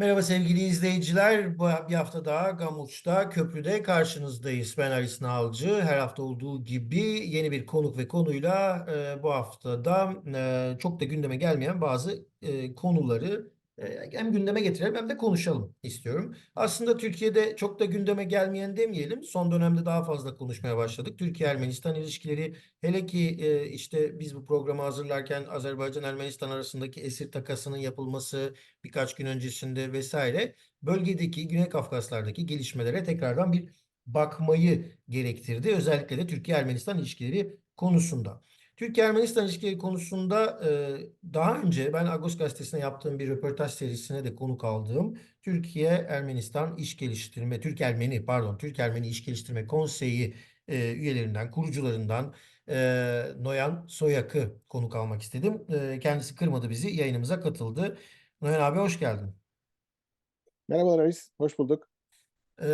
Merhaba sevgili izleyiciler. Bu bir hafta daha Gamuç'ta Köprü'de karşınızdayız. Ben Ali Sınavcı. Her hafta olduğu gibi yeni bir konuk ve konuyla e, bu haftada e, çok da gündeme gelmeyen bazı e, konuları hem gündeme getirelim hem de konuşalım istiyorum. Aslında Türkiye'de çok da gündeme gelmeyen demeyelim. Son dönemde daha fazla konuşmaya başladık. Türkiye-Ermenistan ilişkileri hele ki e, işte biz bu programı hazırlarken Azerbaycan-Ermenistan arasındaki esir takasının yapılması birkaç gün öncesinde vesaire bölgedeki Güney Kafkaslardaki gelişmelere tekrardan bir bakmayı gerektirdi. Özellikle de Türkiye-Ermenistan ilişkileri konusunda. Türkiye-Ermenistan ilişkileri konusunda e, daha önce ben Agos Gazetesi'ne yaptığım bir röportaj serisine de konuk aldığım Türkiye-Ermenistan İş Geliştirme, Türk-Ermeni pardon Türk-Ermeni İş Geliştirme Konseyi e, üyelerinden, kurucularından e, Noyan Soyak'ı konuk almak istedim. E, kendisi kırmadı bizi, yayınımıza katıldı. Noyan abi hoş geldin. Merhabalar Aris, hoş bulduk. Ee,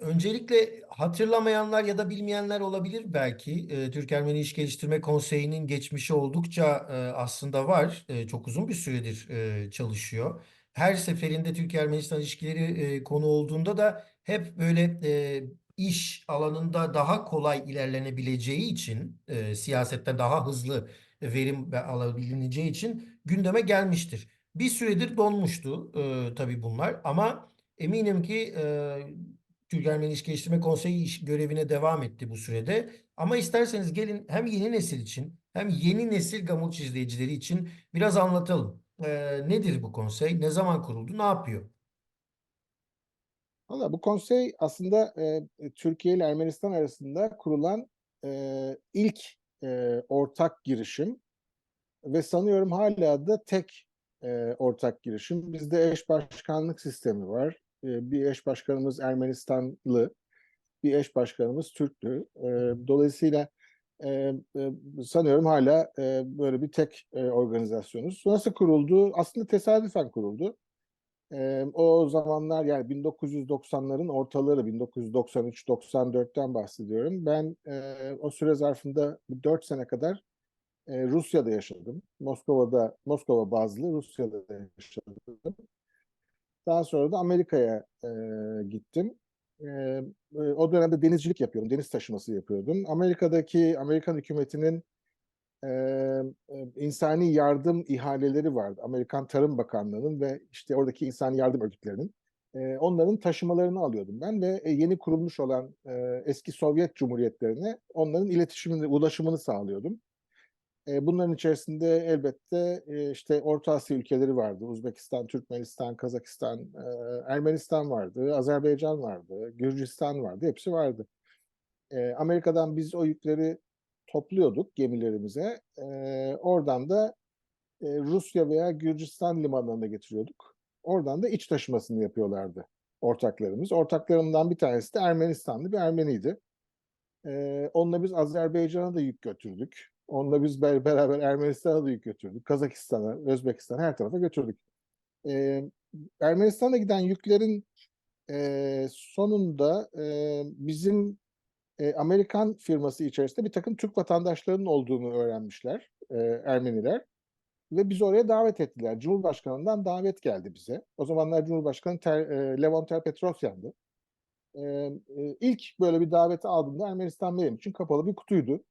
öncelikle hatırlamayanlar ya da bilmeyenler olabilir belki. Ee, Türk-Ermeni İş Geliştirme Konseyi'nin geçmişi oldukça e, aslında var. E, çok uzun bir süredir e, çalışıyor. Her seferinde Türk-Ermenistan ilişkileri e, konu olduğunda da hep böyle e, iş alanında daha kolay ilerlenebileceği için, e, siyasette daha hızlı verim ve alabileceği için gündeme gelmiştir. Bir süredir donmuştu e, tabii bunlar ama eminim ki e, Türk-Ermeni İş Geliştirme Konseyi iş görevine devam etti bu sürede. Ama isterseniz gelin hem yeni nesil için hem yeni nesil Gamuç izleyicileri için biraz anlatalım. E, nedir bu konsey? Ne zaman kuruldu? Ne yapıyor? Valla bu konsey aslında e, Türkiye ile Ermenistan arasında kurulan e, ilk e, ortak girişim ve sanıyorum hala da tek e, ortak girişim. Bizde eş başkanlık sistemi var. E, bir eş başkanımız Ermenistanlı, bir eş başkanımız Türktü. E, dolayısıyla e, e, sanıyorum hala e, böyle bir tek e, organizasyonuz. Nasıl kuruldu? Aslında tesadüfen kuruldu. E, o zamanlar yani 1990'ların ortaları 1993-94'ten bahsediyorum. Ben e, o süre zarfında 4 sene kadar e, Rusya'da yaşadım. Moskova'da Moskova bazlı Rusya'da yaşadım. Daha sonra da Amerika'ya e, gittim. E, o dönemde denizcilik yapıyordum, deniz taşıması yapıyordum. Amerika'daki Amerikan hükümetinin e, insani yardım ihaleleri vardı. Amerikan Tarım Bakanlığı'nın ve işte oradaki insani yardım örgütlerinin. E, onların taşımalarını alıyordum ben ve e, yeni kurulmuş olan e, eski Sovyet Cumhuriyetlerine onların iletişimini, ulaşımını sağlıyordum. E, bunların içerisinde elbette e, işte Orta Asya ülkeleri vardı. Uzbekistan, Türkmenistan, Kazakistan, e, Ermenistan vardı, Azerbaycan vardı, Gürcistan vardı. Hepsi vardı. E, Amerika'dan biz o yükleri topluyorduk gemilerimize. E, oradan da e, Rusya veya Gürcistan limanlarına getiriyorduk. Oradan da iç taşımasını yapıyorlardı ortaklarımız. Ortaklarımdan bir tanesi de Ermenistanlı bir Ermeniydi. E, onunla biz Azerbaycan'a da yük götürdük. Onunla biz beraber Ermenistan'a da yük götürdük. Kazakistan'a, Özbekistan'a her tarafa götürdük. E, Ermenistan'a giden yüklerin e, sonunda e, bizim e, Amerikan firması içerisinde bir takım Türk vatandaşlarının olduğunu öğrenmişler e, Ermeniler. Ve bizi oraya davet ettiler. Cumhurbaşkanından davet geldi bize. O zamanlar Cumhurbaşkanı Ter, e, Levon Petrosyan'dı. E, e, ilk böyle bir daveti aldığımda Ermenistan benim için kapalı bir kutuydu.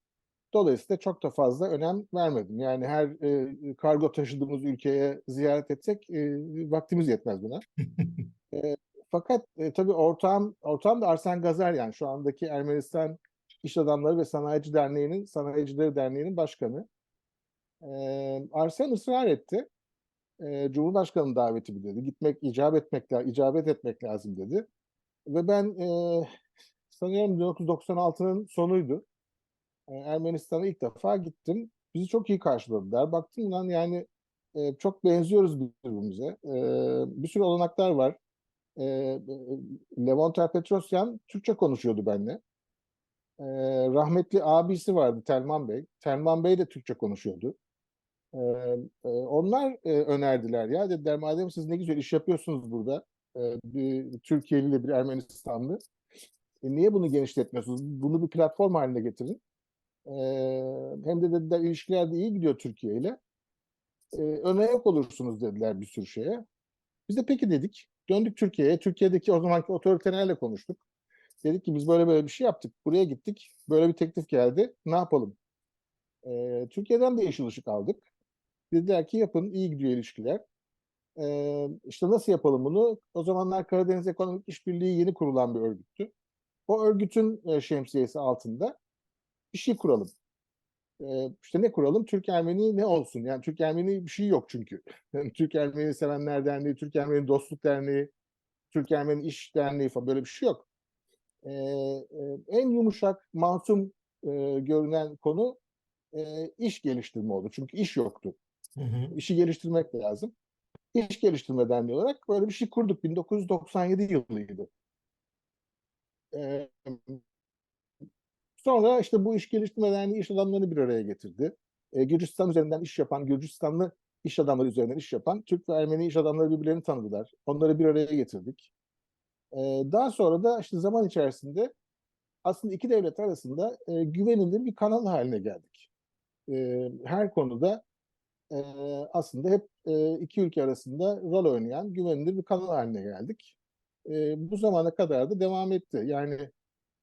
Dolayısıyla çok da fazla önem vermedim. Yani her e, kargo taşıdığımız ülkeye ziyaret etsek e, vaktimiz yetmez buna. e, fakat e, tabii ortağım, ortağım da Arsen Gazer yani şu andaki Ermenistan İş Adamları ve Sanayici Derneği'nin, Sanayicileri Derneği'nin başkanı. E, Arsen ısrar etti. E, Cumhurbaşkanı daveti bu dedi. Gitmek, icap etmek, icabet etmek lazım dedi. Ve ben e, sanıyorum 1996'nın sonuydu. E, Ermenistan'a ilk defa gittim. Bizi çok iyi karşıladılar. Baktım lan yani e, çok benziyoruz birbirimize. E, bir sürü olanaklar var. E, Levon Petrosyan Türkçe konuşuyordu benimle. E, rahmetli abisi vardı Telman Bey. Telman Bey de Türkçe konuşuyordu. E, e, onlar e, önerdiler ya dediler madem siz ne güzel iş yapıyorsunuz burada. E, bir Türkiye'li ile bir Ermenistanlı. E, niye bunu genişletmiyorsunuz? Bunu bir platform haline getirin. E, hem de dediler ilişkiler de iyi gidiyor Türkiye ile. E, öne yok olursunuz dediler bir sürü şeye. Biz de peki dedik. Döndük Türkiye'ye. Türkiye'deki o zamanki otoriterlerle konuştuk. Dedik ki biz böyle böyle bir şey yaptık. Buraya gittik. Böyle bir teklif geldi. Ne yapalım? Ee, Türkiye'den de yeşil ışık aldık. Dediler ki yapın. iyi gidiyor ilişkiler. Ee, işte nasıl yapalım bunu? O zamanlar Karadeniz Ekonomik İşbirliği yeni kurulan bir örgüttü. O örgütün e, şemsiyesi altında bir şey kuralım. Ee, işte ne kuralım? Türk Ermeni ne olsun? Yani Türk Ermeni bir şey yok çünkü. Yani Türk Ermeni Sevenler Derneği, Türk Ermeni Dostluk Derneği, Türk Ermeni İş Derneği falan böyle bir şey yok. Ee, en yumuşak, masum e, görünen konu e, iş geliştirme oldu. Çünkü iş yoktu. Hı hı. İşi geliştirmek lazım. İş Geliştirme Derneği olarak böyle bir şey kurduk. 1997 yılıydı. Ee, sonra işte bu iş geliştirme derneği iş adamlarını bir araya getirdi. Ee, Gürcistan üzerinden iş yapan, Gürcistanlı iş adamları üzerinden iş yapan Türk ve Ermeni iş adamları birbirlerini tanıdılar. Onları bir araya getirdik. Ee, daha sonra da işte zaman içerisinde aslında iki devlet arasında e, güvenilir bir kanal haline geldik. E, her konuda e, aslında hep e, iki ülke arasında rol oynayan güvenilir bir kanal haline geldik. E, bu zamana kadar da devam etti. Yani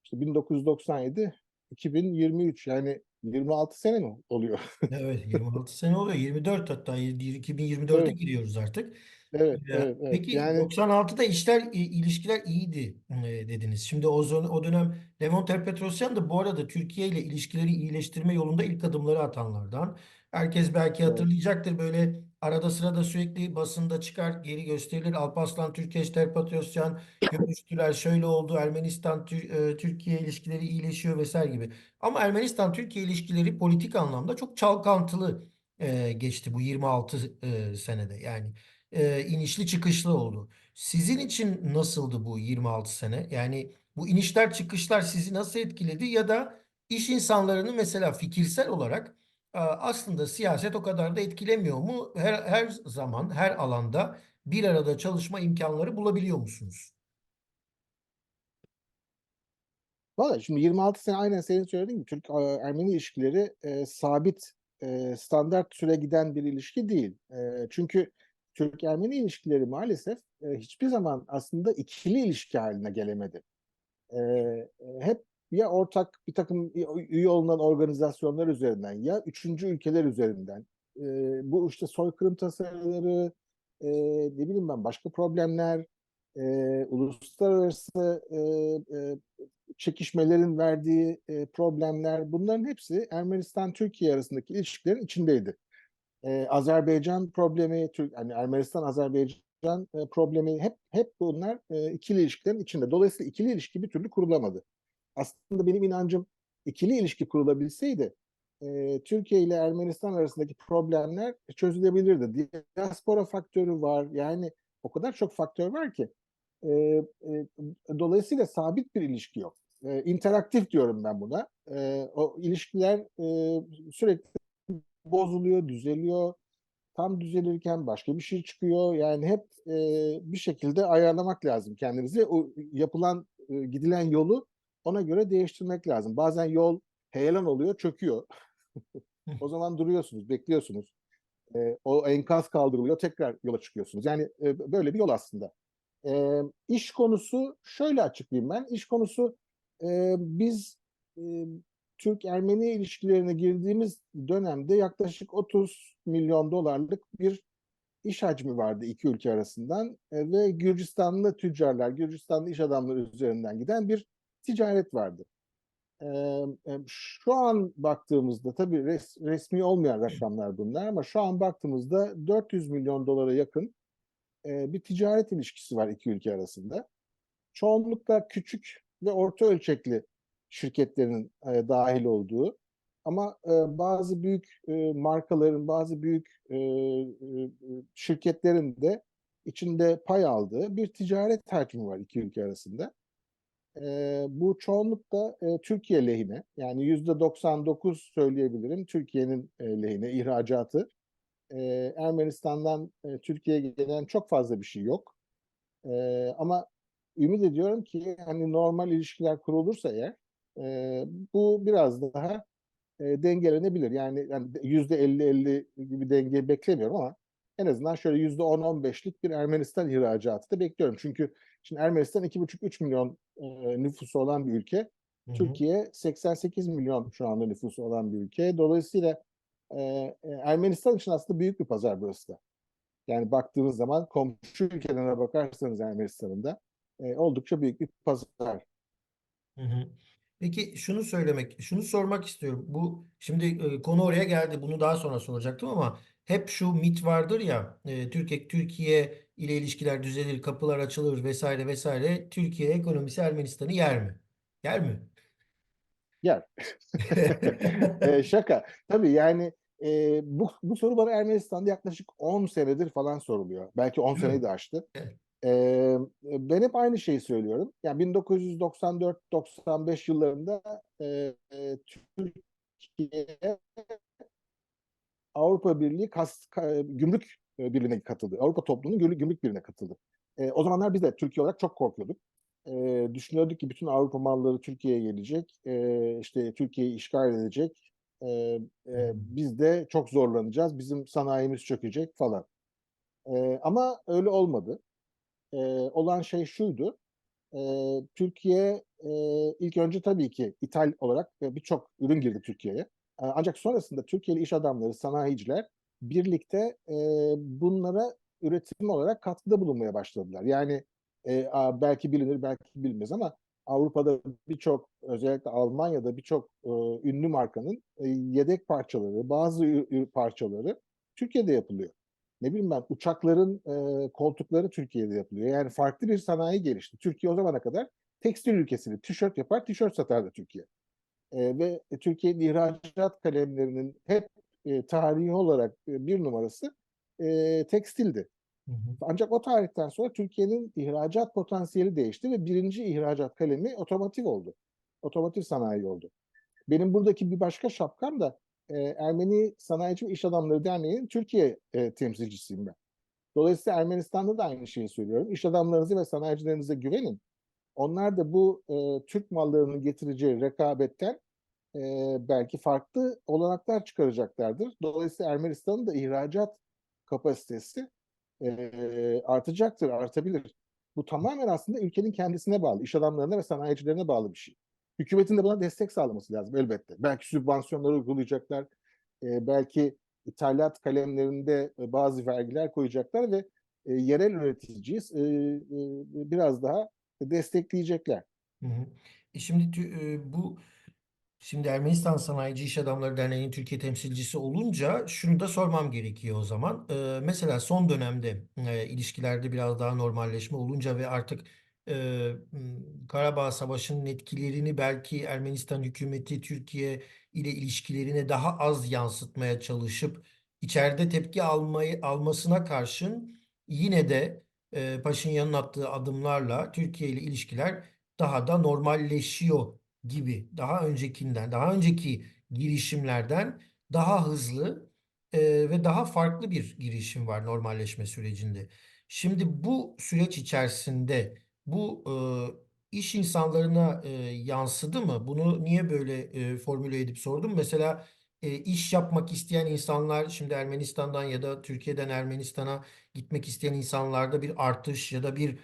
işte 1997 2023 yani 26 sene mi oluyor? Evet 26 sene oluyor. 24 hatta 2024'e Evet. giriyoruz artık. Evet, Ya, evet, evet. Peki Yani 96'da işler i- ilişkiler iyiydi e, dediniz. Şimdi o, zon- o dönem Levon Petrosyan da bu arada Türkiye ile ilişkileri iyileştirme yolunda ilk adımları atanlardan. Herkes belki Evet. hatırlayacaktır böyle arada sırada sürekli basında çıkar geri gösterilir. Alparslan Türkeş, Petrosyan görüştüler şöyle oldu Ermenistan e, Türkiye ilişkileri iyileşiyor vesaire gibi. Ama Ermenistan Türkiye ilişkileri politik anlamda çok çalkantılı e, geçti bu 26 e, senede. Yani e, inişli çıkışlı oldu. Sizin için nasıldı bu 26 sene? Yani bu inişler çıkışlar sizi nasıl etkiledi ya da iş insanlarını mesela fikirsel olarak aslında siyaset o kadar da etkilemiyor mu? Her, her zaman her alanda bir arada çalışma imkanları bulabiliyor musunuz? Valla şimdi 26 sene aynen senin söylediğin gibi Türk e, ilişkileri e, sabit e, standart süre giden bir ilişki değil. E, çünkü Türk Ermeni ilişkileri maalesef e, hiçbir zaman aslında ikili ilişki haline gelemedi. E, e, hep ya ortak bir takım üye olunan organizasyonlar üzerinden ya üçüncü ülkeler üzerinden e, bu işte soykırım tasarıları e, ne bileyim ben başka problemler e, uluslararası e, e, çekişmelerin verdiği e, problemler bunların hepsi Ermenistan-Türkiye arasındaki ilişkilerin içindeydi. E, Azerbaycan problemi, Türk, hani Ermenistan-Azerbaycan e, problemi hep hep bunlar e, ikili ilişkilerin içinde. Dolayısıyla ikili ilişki bir türlü kurulamadı. Aslında benim inancım ikili ilişki kurulabilseydi e, Türkiye ile Ermenistan arasındaki problemler çözülebilirdi. Diaspora faktörü var. Yani o kadar çok faktör var ki. E, e, dolayısıyla sabit bir ilişki yok. E, interaktif diyorum ben buna. E, o ilişkiler e, sürekli bozuluyor, düzeliyor. Tam düzelirken başka bir şey çıkıyor. Yani hep e, bir şekilde ayarlamak lazım kendinizi. O yapılan, e, gidilen yolu ona göre değiştirmek lazım. Bazen yol heyelan oluyor, çöküyor. o zaman duruyorsunuz, bekliyorsunuz. E, o enkaz kaldırılıyor, tekrar yola çıkıyorsunuz. Yani e, böyle bir yol aslında. E, iş konusu şöyle açıklayayım ben. İş konusu e, biz e, Türk-Ermeni ilişkilerine girdiğimiz dönemde yaklaşık 30 milyon dolarlık bir iş hacmi vardı iki ülke arasından e, ve Gürcistanlı tüccarlar, Gürcistanlı iş adamları üzerinden giden bir ticaret vardı. Şu an baktığımızda tabii res, resmi olmayan rakamlar bunlar ama şu an baktığımızda 400 milyon dolara yakın bir ticaret ilişkisi var iki ülke arasında. Çoğunlukla küçük ve orta ölçekli şirketlerin dahil olduğu ama bazı büyük markaların, bazı büyük şirketlerin de içinde pay aldığı bir ticaret hacmi var iki ülke arasında. E, bu çoğunlukla e, Türkiye lehine, yani yüzde 99 söyleyebilirim Türkiye'nin e, lehine ihracatı. E, Ermenistan'dan e, Türkiye'ye gelen çok fazla bir şey yok. E, ama ümit ediyorum ki hani normal ilişkiler kurulursa eğer e, bu biraz daha e, dengelenebilir. Yani, yani yüzde 50-50 gibi denge beklemiyorum ama en azından şöyle yüzde 10-15'lik bir Ermenistan ihracatı da bekliyorum. Çünkü şimdi Ermenistan 2,5-3 milyon e, nüfusu olan bir ülke. Hı hı. Türkiye 88 milyon şu anda nüfusu olan bir ülke. Dolayısıyla e, e, Ermenistan için aslında büyük bir pazar burası da. Yani baktığınız zaman komşu ülkelerine bakarsanız Ermenistan'ın da e, oldukça büyük bir pazar. Hı hı. Peki şunu söylemek, şunu sormak istiyorum. Bu şimdi e, konu oraya geldi. Bunu daha sonra soracaktım ama hep şu mit vardır ya. e, Türkiye Türkiye ile ilişkiler düzelir, kapılar açılır vesaire vesaire. Türkiye ekonomisi Ermenistan'ı yer mi? Yer mi? Yer. E, şaka. Tabii yani e, bu, bu soru bana Ermenistan'da yaklaşık 10 senedir falan soruluyor. Belki 10 Değil mi? seneyi de aştı. Evet. E, ben hep aynı şeyi söylüyorum. Yani 1994-95 yıllarında e, e, Türkiye Avrupa Birliği kas, ka- gümrük e, birliğine katıldı. Avrupa toplumunun gümrük, gümrük birliğine katıldı. E, o zamanlar biz de Türkiye olarak çok korkuyorduk. E, düşünüyorduk ki bütün Avrupa malları Türkiye'ye gelecek. E, işte Türkiye'yi işgal edecek. E, e, biz de çok zorlanacağız. Bizim sanayimiz çökecek falan. E, ama öyle olmadı. E, olan şey şuydu. E, Türkiye e, ilk önce tabii ki ithal olarak e, birçok ürün girdi Türkiye'ye. E, Ancak sonrasında Türkiye'li iş adamları, sanayiciler birlikte e, bunlara üretim olarak katkıda bulunmaya başladılar. Yani e, belki bilinir, belki bilinmez ama Avrupa'da birçok, özellikle Almanya'da birçok e, ünlü markanın e, yedek parçaları, bazı parçaları Türkiye'de yapılıyor. Ne bileyim ben uçakların e, koltukları Türkiye'de yapılıyor. Yani farklı bir sanayi gelişti. Türkiye o zamana kadar tekstil ülkesini tişört yapar, tişört satardı Türkiye. E, ve Türkiye'nin ihracat kalemlerinin hep e, tarihi olarak e, bir numarası e, tekstildi. Hı hı. Ancak o tarihten sonra Türkiye'nin ihracat potansiyeli değişti ve birinci ihracat kalemi otomotiv oldu. Otomotiv sanayi oldu. Benim buradaki bir başka şapkam da e, Ermeni Sanayici ve İş Adamları Derneği'nin Türkiye e, temsilcisiyim ben. Dolayısıyla Ermenistan'da da aynı şeyi söylüyorum. İş adamlarınızı ve sanayicilerinize güvenin. Onlar da bu e, Türk mallarının getireceği rekabetten e, belki farklı olanaklar çıkaracaklardır. Dolayısıyla Ermenistan'ın da ihracat kapasitesi e, artacaktır, artabilir. Bu tamamen aslında ülkenin kendisine bağlı, iş adamlarına ve sanayicilerine bağlı bir şey. Hükümetin de buna destek sağlaması lazım elbette. Belki sübvansiyonlar uygulayacaklar, e, belki ithalat kalemlerinde e, bazı vergiler koyacaklar ve e, yerel üreticiyi e, e, biraz daha destekleyecekler. Hı hı. E şimdi bu şimdi Ermenistan Sanayici İş Adamları Derneği'nin Türkiye temsilcisi olunca şunu da sormam gerekiyor o zaman. E, mesela son dönemde e, ilişkilerde biraz daha normalleşme olunca ve artık e, Karabağ Savaşı'nın etkilerini belki Ermenistan hükümeti Türkiye ile ilişkilerine daha az yansıtmaya çalışıp içeride tepki almayı almasına karşın yine de e, Paşinyan'ın attığı adımlarla Türkiye ile ilişkiler daha da normalleşiyor gibi. Daha öncekinden, daha önceki girişimlerden daha hızlı e, ve daha farklı bir girişim var normalleşme sürecinde. Şimdi bu süreç içerisinde bu e, iş insanlarına e, yansıdı mı? Bunu niye böyle e, formüle edip sordum? Mesela e, iş yapmak isteyen insanlar şimdi Ermenistan'dan ya da Türkiye'den Ermenistan'a gitmek isteyen insanlarda bir artış ya da bir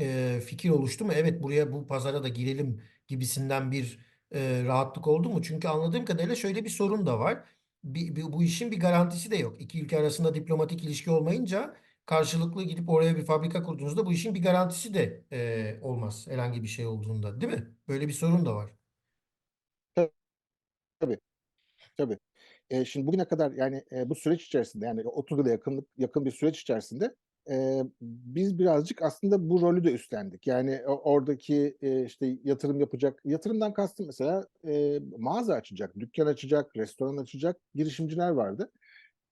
e, fikir oluştu mu? Evet buraya bu pazara da girelim gibisinden bir e, rahatlık oldu mu? Çünkü anladığım kadarıyla şöyle bir sorun da var. Bir, bir- bu işin bir garantisi de yok. İki ülke arasında diplomatik ilişki olmayınca karşılıklı gidip oraya bir fabrika kurduğunuzda bu işin bir garantisi de e, olmaz herhangi bir şey olduğunda, değil mi? Böyle bir sorun da var. Tabii, tabii. E, şimdi bugüne kadar yani e, bu süreç içerisinde yani 30 yıla yakın, yakın bir süreç içerisinde e, biz birazcık aslında bu rolü de üstlendik. Yani oradaki e, işte yatırım yapacak, yatırımdan kastım mesela e, mağaza açacak, dükkan açacak, restoran açacak girişimciler vardı.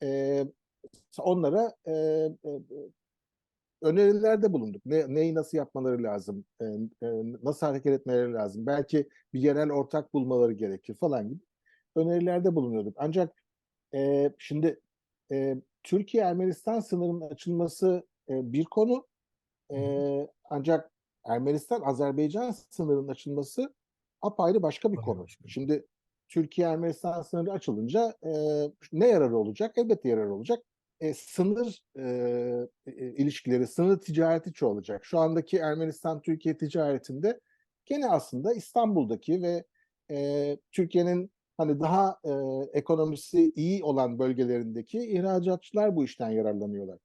E, onlara e, e, önerilerde bulunduk. Ne, neyi nasıl yapmaları lazım, e, e, nasıl hareket etmeleri lazım, belki bir yerel ortak bulmaları gerekir falan gibi önerilerde bulunuyorduk. Ancak e, şimdi e, Türkiye-Ermenistan sınırının açılması e, bir konu, e, ancak Ermenistan-Azerbaycan sınırının açılması apayrı başka bir konu. Şimdi Türkiye-Ermenistan sınırı açılınca e, ne yararı olacak? Elbette yararı olacak. e, sınır e, e, ilişkileri, sınır ticareti çoğalacak. Şu andaki Ermenistan-Türkiye ticaretinde gene aslında İstanbul'daki ve e, Türkiye'nin hani daha e, ekonomisi iyi olan bölgelerindeki ihracatçılar bu işten yararlanıyorlar.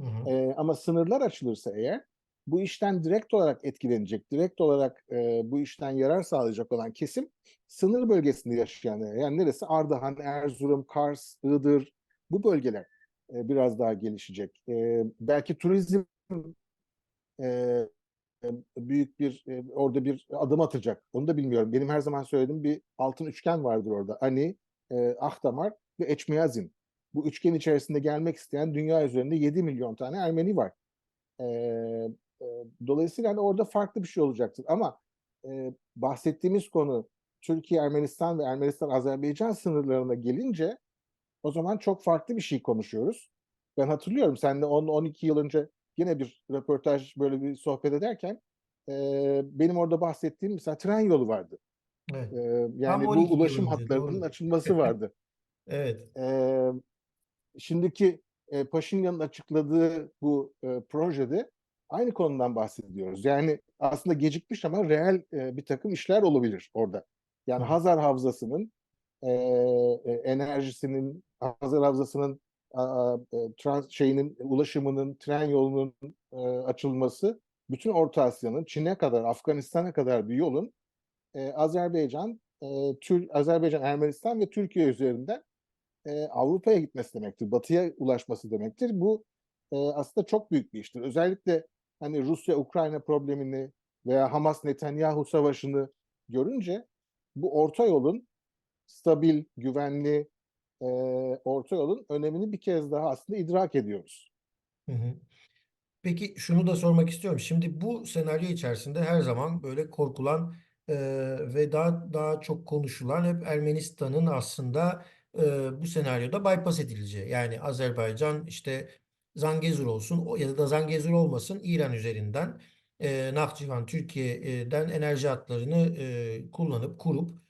Hı hı. E, ama sınırlar açılırsa eğer bu işten direkt olarak etkilenecek, direkt olarak e, bu işten yarar sağlayacak olan kesim sınır bölgesinde yaşayan yani neresi? Ardahan, Erzurum, Kars, Iğdır bu bölgeler e, biraz daha gelişecek. E, belki turizm e, büyük bir e, orada bir adım atacak. Onu da bilmiyorum. Benim her zaman söylediğim bir altın üçgen vardır orada. Ani, e, Ahdamar ve Eçmiyazin. Bu üçgen içerisinde gelmek isteyen dünya üzerinde 7 milyon tane Ermeni var. E, e, dolayısıyla hani orada farklı bir şey olacaktır. Ama e, bahsettiğimiz konu Türkiye, Ermenistan ve Ermenistan-Azerbaycan sınırlarına gelince o zaman çok farklı bir şey konuşuyoruz. Ben hatırlıyorum seninle 10-12 yıl önce yine bir röportaj böyle bir sohbet ederken e, benim orada bahsettiğim mesela tren yolu vardı. Evet. E, yani 12 bu ulaşım hatlarının doğru. açılması vardı. Evet. E, şimdiki e, Paşinyan'ın açıkladığı bu e, projede aynı konudan bahsediyoruz. Yani aslında gecikmiş ama reel e, bir takım işler olabilir orada. Yani Hı. Hazar Havzası'nın e, enerjisinin, Hazar Havzası'nın trans şeyinin ulaşımının, tren yolunun e, açılması bütün Orta Asya'nın Çin'e kadar, Afganistan'a kadar bir yolun e, Azerbaycan, e, Tür Azerbaycan, Ermenistan ve Türkiye üzerinden e, Avrupa'ya gitmesi demektir. Batı'ya ulaşması demektir. Bu e, aslında çok büyük bir iştir. Özellikle hani Rusya-Ukrayna problemini veya Hamas-Netanyahu savaşını görünce bu orta yolun stabil, güvenli e, orta yolun önemini bir kez daha aslında idrak ediyoruz. Hı hı. Peki şunu da sormak istiyorum. Şimdi bu senaryo içerisinde her zaman böyle korkulan e, ve daha daha çok konuşulan hep Ermenistan'ın aslında e, bu senaryoda bypass edileceği. Yani Azerbaycan işte Zangezur olsun ya da Zangezur olmasın İran üzerinden e, Nahçıvan Türkiye'den enerji hatlarını e, kullanıp kurup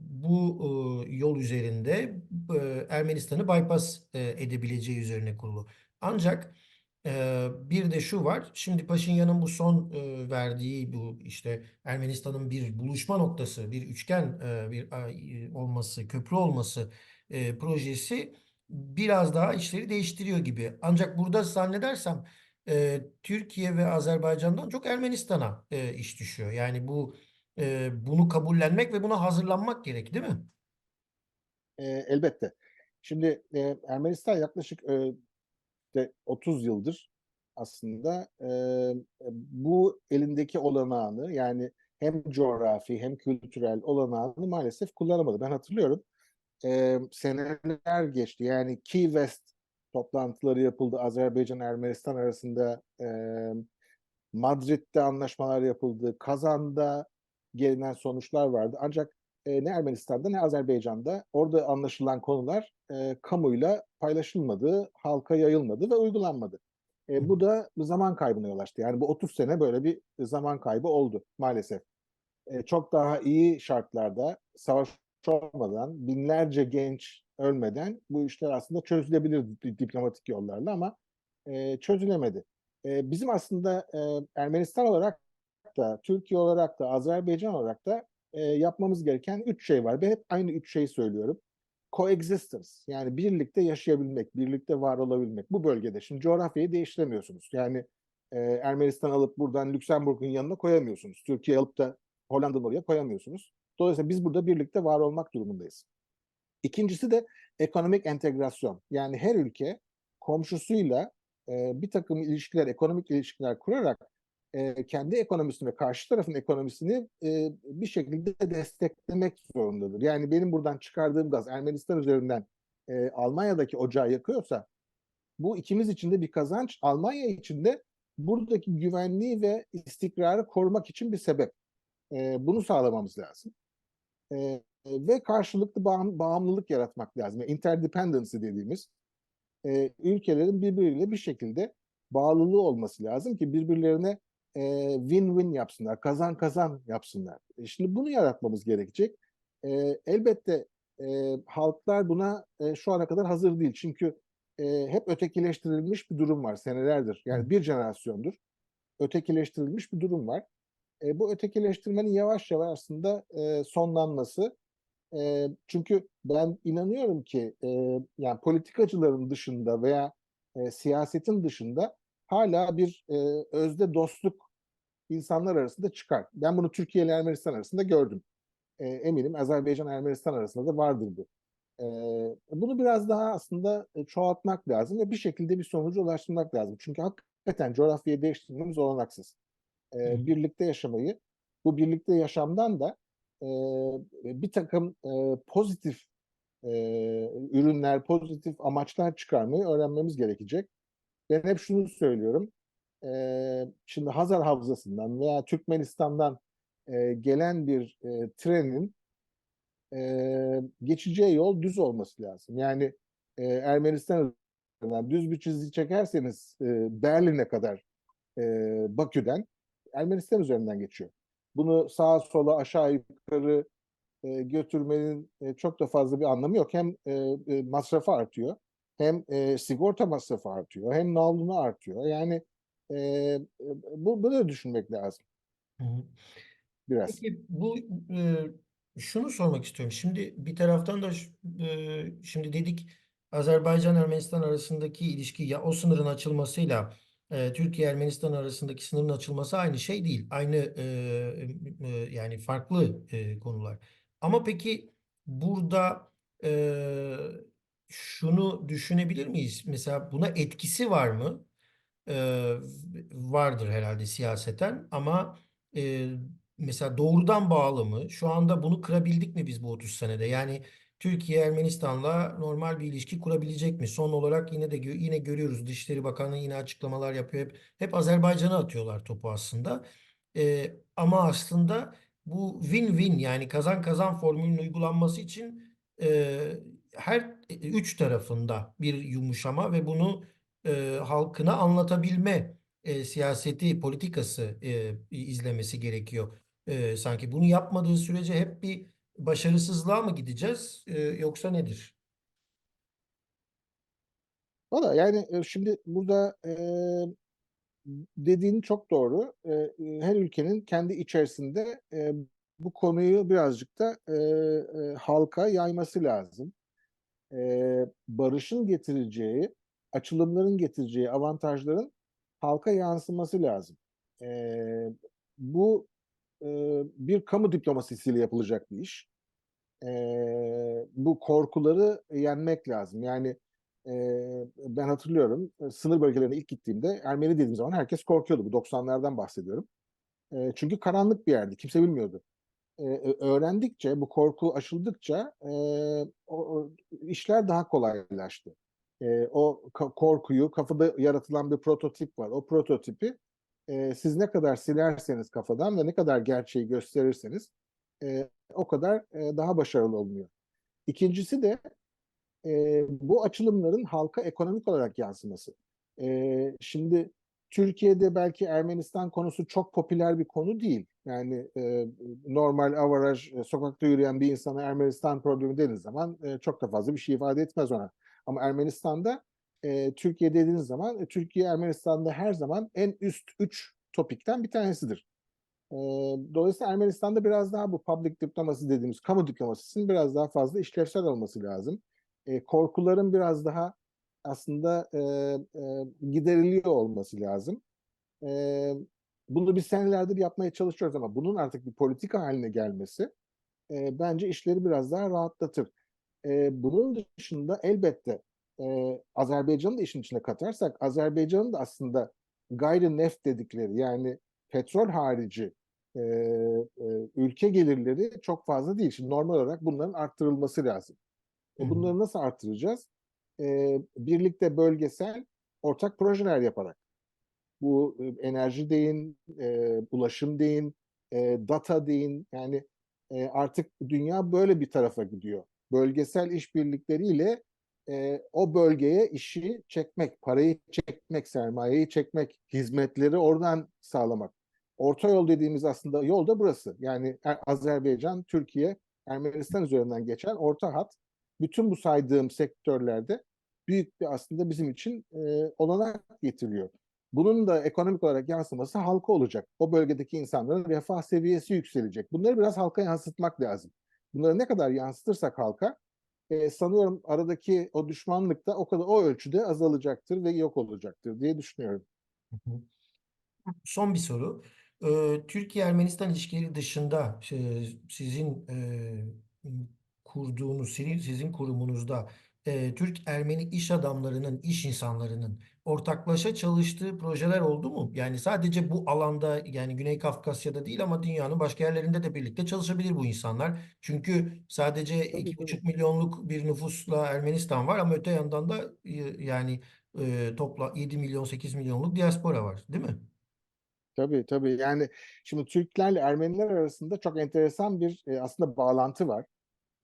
bu e, yol üzerinde e, Ermenistan'ı bypass e, edebileceği üzerine kurulu. Ancak ee, bir de şu var. Şimdi Paşinyan'ın bu son verdiği bu işte Ermenistan'ın bir buluşma noktası, bir üçgen bir olması, köprü olması projesi biraz daha işleri değiştiriyor gibi. Ancak burada zannedersem Türkiye ve Azerbaycan'dan çok Ermenistan'a iş düşüyor. Yani bu e, bunu kabullenmek ve buna hazırlanmak gerek, değil mi? Elbette. Şimdi e, Ermenistan yaklaşık e, de 30 yıldır aslında e, bu elindeki olanağını yani hem coğrafi hem kültürel olanağını maalesef kullanamadı. Ben hatırlıyorum e, seneler geçti. Yani Key West toplantıları yapıldı Azerbaycan Ermenistan arasında. E, Madrid'de anlaşmalar yapıldı. Kazan'da gelinen sonuçlar vardı. Ancak e, ne Ermenistan'da ne Azerbaycan'da orada anlaşılan konular e, kamuyla paylaşılmadı, halka yayılmadı ve uygulanmadı. E, bu da zaman kaybına yol açtı. Yani bu 30 sene böyle bir zaman kaybı oldu maalesef. E, çok daha iyi şartlarda savaş olmadan binlerce genç ölmeden bu işler aslında çözülebilir diplomatik yollarla ama e, çözülemedi. E, bizim aslında e, Ermenistan olarak da, Türkiye olarak da, Azerbaycan olarak da e, yapmamız gereken üç şey var. Ben hep aynı üç şeyi söylüyorum. Coexistence yani birlikte yaşayabilmek, birlikte var olabilmek bu bölgede. Şimdi coğrafyayı değiştiremiyorsunuz. Yani e, Ermenistan alıp buradan Lüksemburg'un yanına koyamıyorsunuz. Türkiye alıp da Hollanda'nın oraya koyamıyorsunuz. Dolayısıyla biz burada birlikte var olmak durumundayız. İkincisi de ekonomik entegrasyon. Yani her ülke komşusuyla e, bir takım ilişkiler, ekonomik ilişkiler kurarak e, kendi ekonomisini ve karşı tarafın ekonomisini e, bir şekilde desteklemek zorundadır. Yani benim buradan çıkardığım gaz Ermenistan üzerinden e, Almanya'daki ocağı yakıyorsa bu ikimiz için de bir kazanç. Almanya için de buradaki güvenliği ve istikrarı korumak için bir sebep. E, bunu sağlamamız lazım. E, ve karşılıklı bağım, bağımlılık yaratmak lazım. Yani interdependency dediğimiz e, ülkelerin birbiriyle bir şekilde bağlılığı olması lazım ki birbirlerine win-win yapsınlar, kazan kazan yapsınlar. E, şimdi bunu yaratmamız gerekecek. E, elbette e, halklar buna e, şu ana kadar hazır değil. Çünkü e, hep ötekileştirilmiş bir durum var senelerdir. Yani bir jenerasyondur ötekileştirilmiş bir durum var. E, bu ötekileştirmenin yavaş yavaş aslında e, sonlanması. E, çünkü ben inanıyorum ki e, yani politikacıların dışında veya e, siyasetin dışında hala bir e, özde dostluk insanlar arasında çıkar. Ben bunu Türkiye ile Ermenistan arasında gördüm. E, eminim Azerbaycan-Ermenistan arasında da vardır bu. E, bunu biraz daha aslında e, çoğaltmak lazım ve bir şekilde bir sonuca ulaştırmak lazım. Çünkü hakikaten coğrafyayı değiştirmemiz olanaksız. E, birlikte yaşamayı, bu birlikte yaşamdan da e, bir takım e, pozitif e, ürünler, pozitif amaçlar çıkarmayı öğrenmemiz gerekecek. Ben hep şunu söylüyorum. E, şimdi Hazar Havzası'ndan veya Türkmenistan'dan e, gelen bir e, trenin e, geçeceği yol düz olması lazım. Yani e, Ermenistan düz bir çizgi çekerseniz e, Berlin'e kadar e, Bakü'den Ermenistan üzerinden geçiyor. Bunu sağa sola aşağı yukarı e, götürmenin e, çok da fazla bir anlamı yok. Hem e, e, masrafı artıyor, hem e, sigorta masrafı artıyor, hem nalını artıyor. Yani e, bu bunu düşünmek lazım Hı hı. biraz. Peki bu e, şunu sormak istiyorum. Şimdi bir taraftan da e, şimdi dedik Azerbaycan-Ermenistan arasındaki ilişki ya o sınırın açılmasıyla e, Türkiye-Ermenistan arasındaki sınırın açılması aynı şey değil. Aynı e, e, yani farklı e, konular. Ama peki burada e, şunu düşünebilir miyiz? Mesela buna etkisi var mı? e, vardır herhalde siyaseten ama e, mesela doğrudan bağlı mı? Şu anda bunu kırabildik mi biz bu 30 senede? Yani Türkiye Ermenistan'la normal bir ilişki kurabilecek mi? Son olarak yine de yine görüyoruz Dışişleri Bakanlığı yine açıklamalar yapıyor. Hep hep Azerbaycan'a atıyorlar topu aslında. E, ama aslında bu win-win yani kazan kazan formülünün uygulanması için e, her üç tarafında bir yumuşama ve bunu e, halkına anlatabilme e, siyaseti, politikası e, izlemesi gerekiyor. E, sanki bunu yapmadığı sürece hep bir başarısızlığa mı gideceğiz e, yoksa nedir? Valla yani e, şimdi burada e, dediğin çok doğru. E, e, her ülkenin kendi içerisinde e, bu konuyu birazcık da e, e, halka yayması lazım. E, barışın getireceği, açılımların getireceği avantajların halka yansıması lazım. E, bu e, bir kamu diplomasisiyle yapılacak bir iş. E, bu korkuları yenmek lazım. Yani e, ben hatırlıyorum sınır bölgelerine ilk gittiğimde Ermeni dediğim zaman herkes korkuyordu. Bu 90'lardan bahsediyorum. E, çünkü karanlık bir yerdi. Kimse bilmiyordu. E, öğrendikçe, bu korku aşıldıkça e, o, işler daha kolaylaştı. E, o ka- korkuyu, kafada yaratılan bir prototip var. O prototipi e, siz ne kadar silerseniz kafadan ve ne kadar gerçeği gösterirseniz e, o kadar e, daha başarılı oluyor. İkincisi de e, bu açılımların halka ekonomik olarak yansıması. E, şimdi Türkiye'de belki Ermenistan konusu çok popüler bir konu değil. Yani e, normal avaraj e, sokakta yürüyen bir insana Ermenistan problemi dediğiniz zaman e, çok da fazla bir şey ifade etmez ona. Ama Ermenistan'da e, Türkiye dediğiniz zaman e, Türkiye Ermenistan'da her zaman en üst üç topikten bir tanesidir. E, dolayısıyla Ermenistan'da biraz daha bu public diplomasi dediğimiz kamu diplomasisinin biraz daha fazla işlevsel olması lazım. E, korkuların biraz daha aslında e, e, gideriliyor olması lazım. E, bunu biz senelerdir yapmaya çalışıyoruz ama bunun artık bir politika haline gelmesi e, bence işleri biraz daha rahatlatır. E, bunun dışında elbette e, Azerbaycan'ı da işin içine katarsak Azerbaycan'ın da aslında gayri neft dedikleri yani petrol harici e, e, ülke gelirleri çok fazla değil. Şimdi normal olarak bunların arttırılması lazım. E, bunları nasıl arttıracağız? E, birlikte bölgesel ortak projeler yaparak. Bu e, enerji deyin, e, ulaşım deyin, e, data deyin. Yani e, artık dünya böyle bir tarafa gidiyor. Bölgesel işbirlikleriyle e, o bölgeye işi çekmek, parayı çekmek, sermayeyi çekmek, hizmetleri oradan sağlamak. Orta yol dediğimiz aslında yol da burası. Yani Er- Azerbaycan, Türkiye, Ermenistan üzerinden geçen orta hat. Bütün bu saydığım sektörlerde büyük bir aslında bizim için e, olanak getiriyor. Bunun da ekonomik olarak yansıması halka olacak. O bölgedeki insanların refah seviyesi yükselecek. Bunları biraz halka yansıtmak lazım. Bunları ne kadar yansıtırsak halka e, sanıyorum aradaki o düşmanlık da o kadar o ölçüde azalacaktır ve yok olacaktır diye düşünüyorum. Son bir soru. Ee, Türkiye-Ermenistan ilişkileri dışında e, sizin e, kurduğunuz, sizin, sizin kurumunuzda e, Türk-Ermeni iş adamlarının, iş insanlarının ortaklaşa çalıştığı projeler oldu mu? Yani sadece bu alanda yani Güney Kafkasya'da değil ama dünyanın başka yerlerinde de birlikte çalışabilir bu insanlar. Çünkü sadece iki buçuk milyonluk bir nüfusla Ermenistan var ama öte yandan da e, yani e, topla 7 milyon 8 milyonluk diaspora var, değil mi? Tabii tabii. Yani şimdi Türklerle Ermeniler arasında çok enteresan bir e, aslında bağlantı var.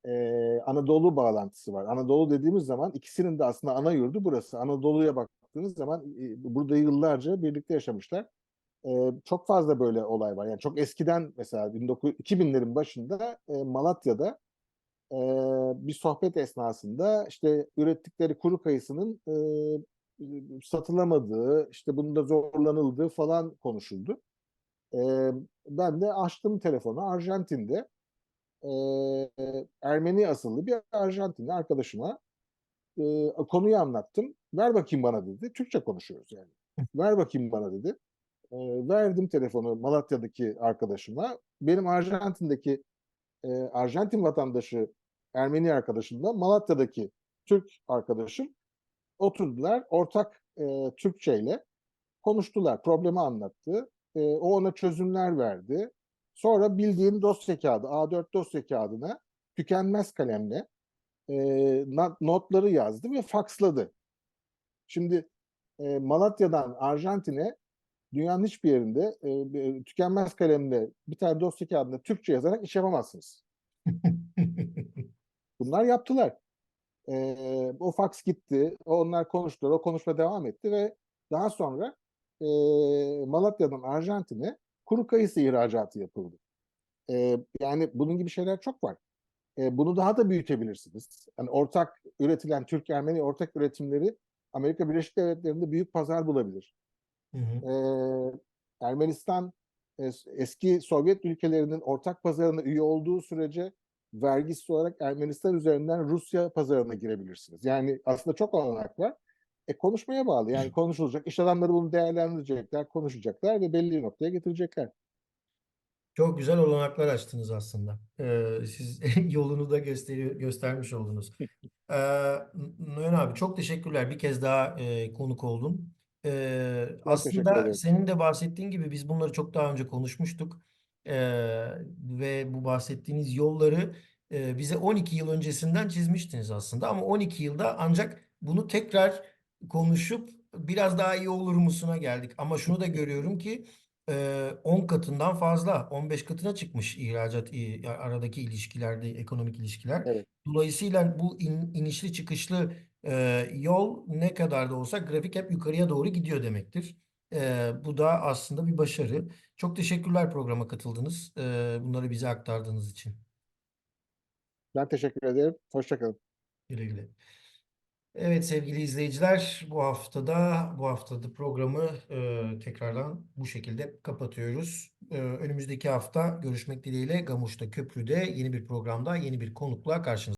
E, Anadolu bağlantısı var. Anadolu dediğimiz zaman ikisinin de aslında ana yurdu burası. Anadolu'ya baktığınız zaman e, burada yıllarca birlikte yaşamışlar. E, çok fazla böyle olay var. Yani çok eskiden mesela 19 2000'lerin başında e, Malatya'da e, bir sohbet esnasında işte ürettikleri kuru kayısının e, satılamadığı, işte bunda zorlanıldığı falan konuşuldu. E, ben de açtım telefonu Arjantin'de e, Ermeni asıllı bir Arjantinli arkadaşıma e, konuyu anlattım. Ver bakayım bana dedi. Türkçe konuşuyoruz yani. Ver bakayım bana dedi. E, verdim telefonu Malatya'daki arkadaşıma. Benim Arjantin'deki e, Arjantin vatandaşı Ermeni arkadaşımla Malatya'daki Türk arkadaşım oturdular ortak e, Türkçe ile konuştular. Problemi anlattı. E, o ona çözümler verdi. Sonra bildiğin dosya kağıdı, A4 dosya kağıdına tükenmez kalemle e, notları yazdı ve faksladı. Şimdi e, Malatya'dan Arjantin'e dünyanın hiçbir yerinde e, tükenmez kalemle bir tane dosya kağıdında Türkçe yazarak iş yapamazsınız. Bunlar yaptılar. E, o fax gitti, onlar konuştular, o konuşma devam etti ve daha sonra e, Malatya'dan Arjantin'e kuru kayısı ihracatı yapıldı. E, yani bunun gibi şeyler çok var. E, bunu daha da büyütebilirsiniz. Yani ortak üretilen Türk-Ermeni ortak üretimleri Amerika Birleşik Devletleri'nde büyük pazar bulabilir. Hı hı. E, Ermenistan eski Sovyet ülkelerinin ortak pazarına üye olduğu sürece vergisiz olarak Ermenistan üzerinden Rusya pazarına girebilirsiniz. Yani aslında çok olanak var. E konuşmaya bağlı. Yani konuşulacak. İş adamları bunu değerlendirecekler, konuşacaklar ve belli bir noktaya getirecekler. Çok güzel olanaklar açtınız aslında. Ee, siz yolunu da gösteriyor, göstermiş oldunuz. Ee, Noyan abi çok teşekkürler. Bir kez daha e, konuk oldun. Ee, aslında senin de bahsettiğin gibi biz bunları çok daha önce konuşmuştuk. Ee, ve bu bahsettiğiniz yolları e, bize 12 yıl öncesinden çizmiştiniz aslında. Ama 12 yılda ancak bunu tekrar konuşup biraz daha iyi olur musuna geldik. Ama şunu da görüyorum ki e, 10 katından fazla, 15 katına çıkmış ihracat aradaki ilişkilerde, ekonomik ilişkiler. Evet. Dolayısıyla bu in- inişli çıkışlı e, yol ne kadar da olsa grafik hep yukarıya doğru gidiyor demektir. E, bu da aslında bir başarı. Çok teşekkürler programa katıldınız. E, bunları bize aktardığınız için. Ben teşekkür ederim. Hoşçakalın. Güle güle. Evet sevgili izleyiciler bu haftada bu haftada programı e, tekrardan bu şekilde kapatıyoruz. E, önümüzdeki hafta görüşmek dileğiyle Gamuş'ta Köprü'de yeni bir programda yeni bir konukla karşınızda.